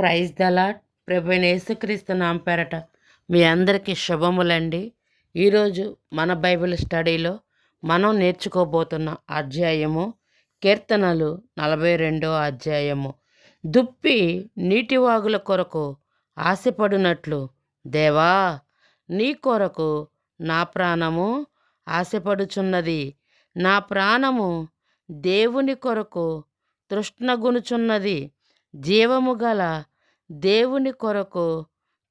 Praise దలాట్ ప్రభు యేసుక్రీస్తు నాంపేరట మీ అందరికీ శుభములండి. ఈరోజు మన బైబిల్ స్టడీలో మనం నేర్చుకోబోతున్న అధ్యాయము కీర్తనలు నలభై రెండో అధ్యాయము. దుప్పి నీటివాగుల కొరకు ఆశపడినట్లు దేవా నీ కొరకు నా ప్రాణము ఆశపడుచున్నది. నా ప్రాణము దేవుని కొరకు తృష్ణగునుచున్నది. జీవము గల దేవుని కొరకు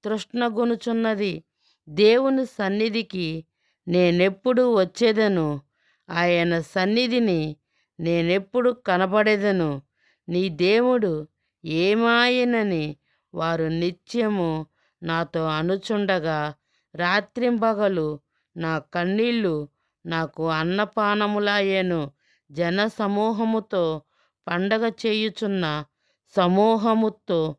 తృష్ణగొనుచున్నది దేవుని సన్నిధికి నేనెప్పుడు వచ్చేదను. ఆయన సన్నిధిని నేనెప్పుడు కనబడేదను. నీ దేవుడు ఏమాయనని వారు నిత్యము నాతో అనుచుండగా రాత్రింబగలు నా కన్నీళ్ళు నాకు అన్నపానములాయేను. జన సమూహముతో పండగ చేయుచున్న సమూహముతో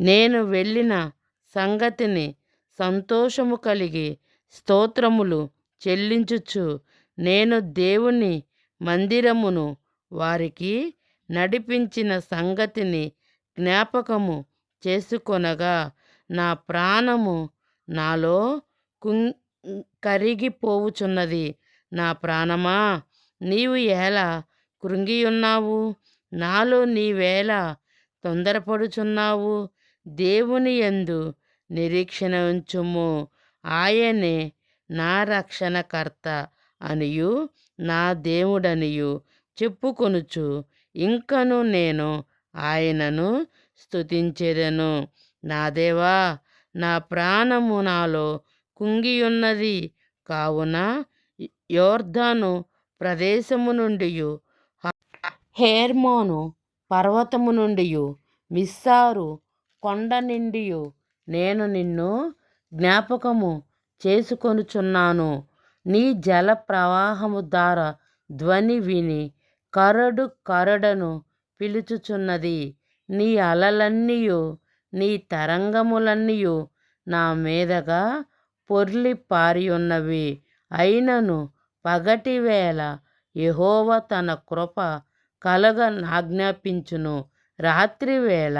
నేను వెళ్ళిన సంగతిని సంతోషము కలిగి స్తోత్రములు చెల్లించుచు నేను దేవుని మందిరమును వారికి నడిపించిన సంగతిని జ్ఞాపకము చేసుకొనగా నా ప్రాణము నాలో కుం కరిగిపోవుచున్నది. నా ప్రాణమా? నీవు ఎలా కృంగియున్నావు? నాలో నీవేళ తొందరపడుచున్నావు? దేవుని యందు నిరీక్షణ ఉంచుము. ఆయనే నా రక్షణకర్త అనియు నా దేవుడనియు చెప్పుకొనుచు. ఇంకను నేను ఆయనను స్థుతించేదను నా దేవా నా ప్రాణము నాలో కుంగియున్నది కావున యోర్ధాను ప్రదేశము నుండి హేర్మోను పర్వతము నుండి మిస్సారు కొండ నిండియు. నేను నిన్ను జ్ఞాపకము చేసుకొనుచున్నాను. నీ జల ప్రవాహము ద్వారా ధ్వని విని కరడు కరడను పిలుచుచున్నది. నీ అలలన్నీయు నీ తరంగములన్నీయు నా మీదగా పొర్లి పారి ఉన్నవి అయినను పగటి వేళ యహోవ తన కృప కలగ నాజ్ఞాపించును రాత్రివేళ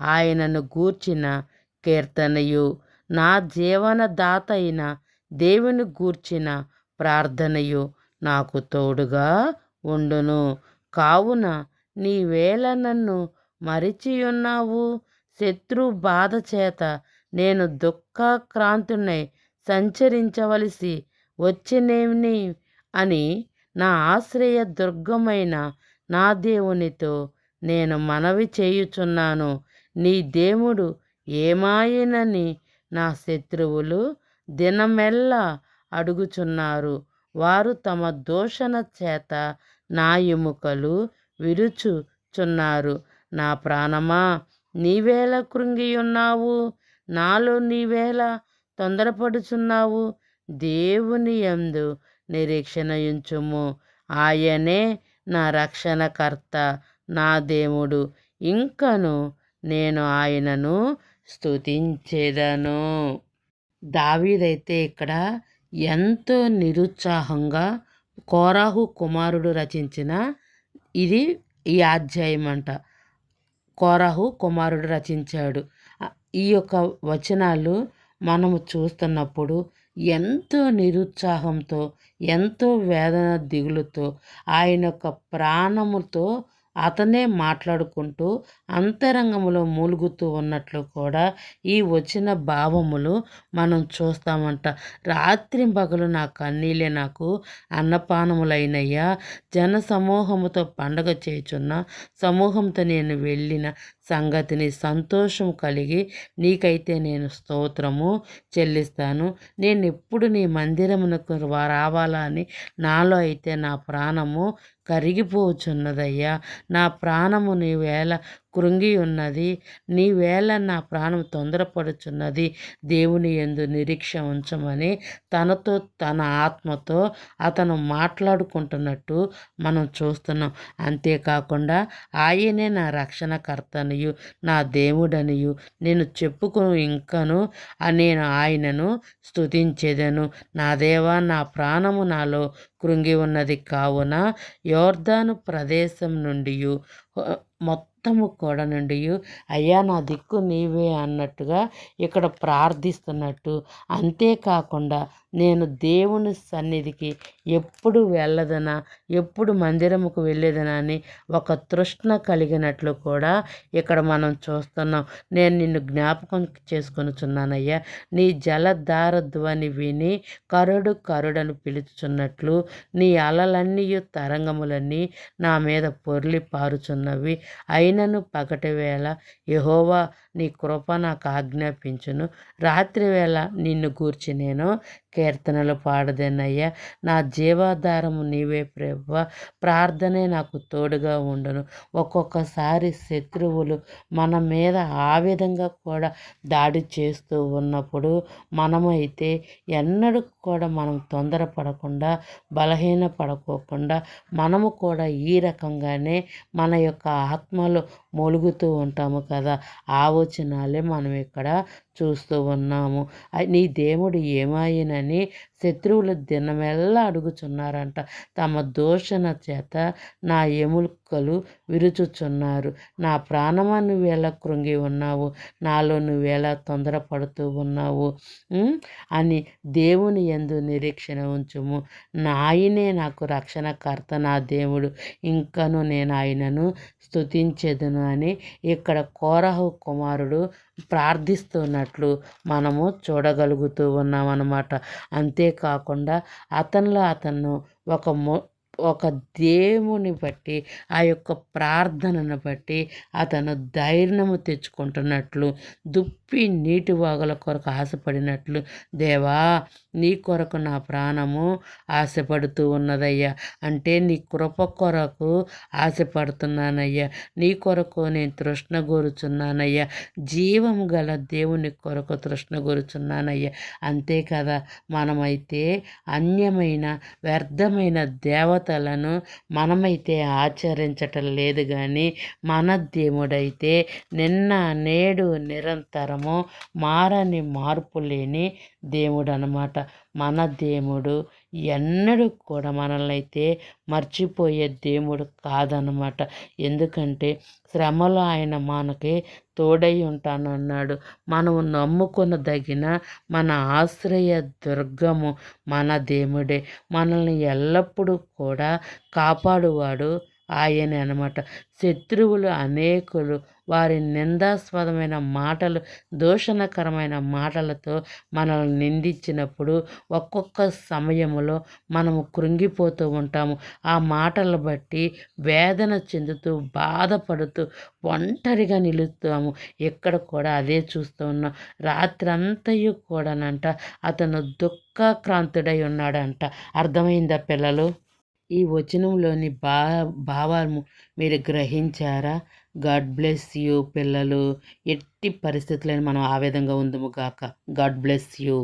ఆయనను గూర్చిన కీర్తనయు. నా జీవనదాత అయిన దేవుని గూర్చిన ప్రార్థనయు నాకు తోడుగా ఉండును. కావున నీవేళ నన్ను మరిచియున్నావు. శత్రు బాధ చేత నేను దుఃఖాక్రాంతునై సంచరించవలసి వచ్చినేమి అని నా ఆశ్రయ దుర్గమైన నా దేవునితో నేను మనవి చేయుచున్నాను. నీ దేవుడు ఏమాయనని నా శత్రువులు దినమెల్లా అడుగుచున్నారు. వారు తమ దూషణ చేత నా ఎముకలు విరుచుచున్నారు. నా ప్రాణమా నీవేళ కృంగియున్నావు? నాలో నీవేళ తొందరపడుచున్నావు? దేవుని యందు నిరీక్షణ ఉంచుము ఆయనే నా రక్షణకర్త నా దేవుడు. ఇంకను నేను ఆయనను స్తుతించేదను. దావీదైతే ఇక్కడ ఎంతో నిరుత్సాహంగా కోరాహు కుమారుడు రచించిన ఇది ఈ అధ్యాయం అంట కోరాహు కుమారుడు రచించాడు. ఈ యొక్క వచనాలు మనము చూస్తున్నప్పుడు ఎంతో నిరుత్సాహంతో ఎంతో వేదన దిగులుతో ఆయన యొక్క ప్రాణముతో అతనే మాట్లాడుకుంటూ అంతరంగంలో మూలుగుతూ ఉన్నట్లు కూడా ఈ వచ్చిన భావములు మనం చూస్తామంట. రాత్రి పగలు నా కన్నీళ్ళే నాకు అన్నపానములైనయ్యా. జన సమూహముతో పండగ చేయుచున్న సమూహంతో నేను వెళ్ళిన సంగతిని సంతోషం కలిగి నీకైతే నేను స్తోత్రము చెల్లిస్తాను. నేను ఎప్పుడు నీ మందిరమునకు రావాలని నాలో అయితే నా ప్రాణము కరిగిపోచున్నదయ్యా. నా ప్రాణము నీ వేళ కృంగి ఉన్నది. నీ వేళ నా ప్రాణం తొందరపడుచున్నది. దేవుని ఎందు నిరీక్ష ఉంచమని తనతో తన ఆత్మతో అతను మాట్లాడుకుంటున్నట్టు మనం చూస్తున్నాం. అంతేకాకుండా ఆయనే నా రక్షణకర్తనియు నా దేవుడనియు. నేను చెప్పుకుని ఇంకను నేను ఆయనను స్తుతించేదను. నా దేవా నా ప్రాణము నాలో కృంగి ఉన్నది కావున యోర్ధాను ప్రదేశం నుండి మొత్తం మొత్తము కూడా నుండి అయ్యా నా దిక్కు నీవే అన్నట్టుగా ఇక్కడ ప్రార్థిస్తున్నట్టు. అంతేకాకుండా నేను దేవుని సన్నిధికి ఎప్పుడు వెళ్ళదనా ఎప్పుడు మందిరముకు వెళ్ళేదనా అని ఒక తృష్ణ కలిగినట్లు కూడా ఇక్కడ మనం చూస్తున్నాం. నేను నిన్ను జ్ఞాపకం చేసుకొనుచున్నానయ్యా. నీ జలధార ధ్వని విని కరుడు కరుడను పిలుచుచున్నట్లు నీ అలలన్నీ తరంగములన్నీ నా మీద పొర్లి పారుచున్నవి. అయినను పగటి వేళ యహోవా నీ కృప నాకు ఆజ్ఞాపించును. రాత్రి వేళ నిన్ను గూర్చి నేను కీర్తనలు పాడదేనయ్యా. నా జీవాధారము నీవే ప్రభ ప్రార్థనే నాకు తోడుగా ఉండను. ఒక్కొక్కసారి శత్రువులు మన మీద ఆ విధంగా కూడా దాడి చేస్తూ ఉన్నప్పుడు మనమైతే ఎన్నడూ కూడా మనం తొందరపడకుండా బలహీన పడుకోకుండా మనము కూడా ఈ రకంగానే మన యొక్క ఆత్మలో మొలుగుతూ ఉంటాము కదా. ఆవచనాలే మనం ఇక్కడ చూస్తూ ఉన్నాము. నీ దేవుడు ఏమాయినని శత్రువుల దినమెల్లా అడుగుచున్నారంట. తమ దోషణ చేత నా ఎముకలు విరుచుచున్నారు. నా ప్రాణమా నువ్వేలా కృంగి ఉన్నావు? నాలో నువ్వేలా తొందరపడుతూ ఉన్నావు? అని దేవుని ఎందు నిరీక్షణ ఉంచుము. నాయనే నాకు రక్షణకర్త నా దేవుడు. ఇంకను నేను ఆయనను స్తుతించేదను. అని ఇక్కడ కోరహు కుమారుడు ప్రార్థిస్తున్నట్లు మనము చూడగలుగుతూ ఉన్నామన్నమాట. అంతేకాకుండా అతనిలో అతను ఒక మొ ఒక దేవుని బట్టి ఆ యొక్క ప్రార్థనను బట్టి అతను ధైర్యము తెచ్చుకుంటున్నట్లు దుప్పి నీటి వాగుల కొరకు ఆశపడినట్లు దేవా నీ కొరకు నా ప్రాణము ఆశపడుతూ ఉన్నదయ్యా. అంటే నీ కృప కొరకు ఆశపడుతున్నానయ్యా. నీ కొరకు నేను తృష్ణ కోరుచున్నానయ్యా జీవము గల దేవుని కొరకు తృష్ణ గురుచున్నానయ్యా. అంతే కదా మనమైతే అన్యమైన వ్యర్థమైన దేవత దేవతలను మనమైతే ఆచరించటం లేదు కానీ మన దేవుడైతే నిన్న నేడు నిరంతరము మారని మార్పు లేని దేవుడు అనమాట మన దేవుడు ఎన్నడూ కూడా మనల్ని అయితే మర్చిపోయే దేవుడు కాదనమాట ఎందుకంటే శ్రమలో ఆయన మనకి తోడై ఉంటానన్నాడు. మనము నమ్ముకొనదగిన మన ఆశ్రయ దుర్గము మన దేవుడే. మనల్ని ఎల్లప్పుడూ కూడా కాపాడువాడు ఆయనే అనమాట శత్రువులు అనేకులు వారి నిందాస్పదమైన మాటలు దూషణకరమైన మాటలతో మనల్ని నిందించినప్పుడు ఒక్కొక్క సమయంలో మనము కృంగిపోతూ ఉంటాము. ఆ మాటలు బట్టి వేదన చెందుతూ బాధపడుతూ ఒంటరిగా నిలుస్తాము. ఎక్కడ కూడా అదే చూస్తూ ఉన్నాం. రాత్రంతయు కూడానంట అతను దుఃఖక్రాంతుడై ఉన్నాడంట. అర్థమైందా పిల్లలు? ఈ వచనంలోని భా భావాలు మీరు గ్రహించారా? గాడ్ బ్లెస్ యూ పిల్లలు. ఎట్టి పరిస్థితులను మనం ఆ విధంగా ఉందము గాక. God bless you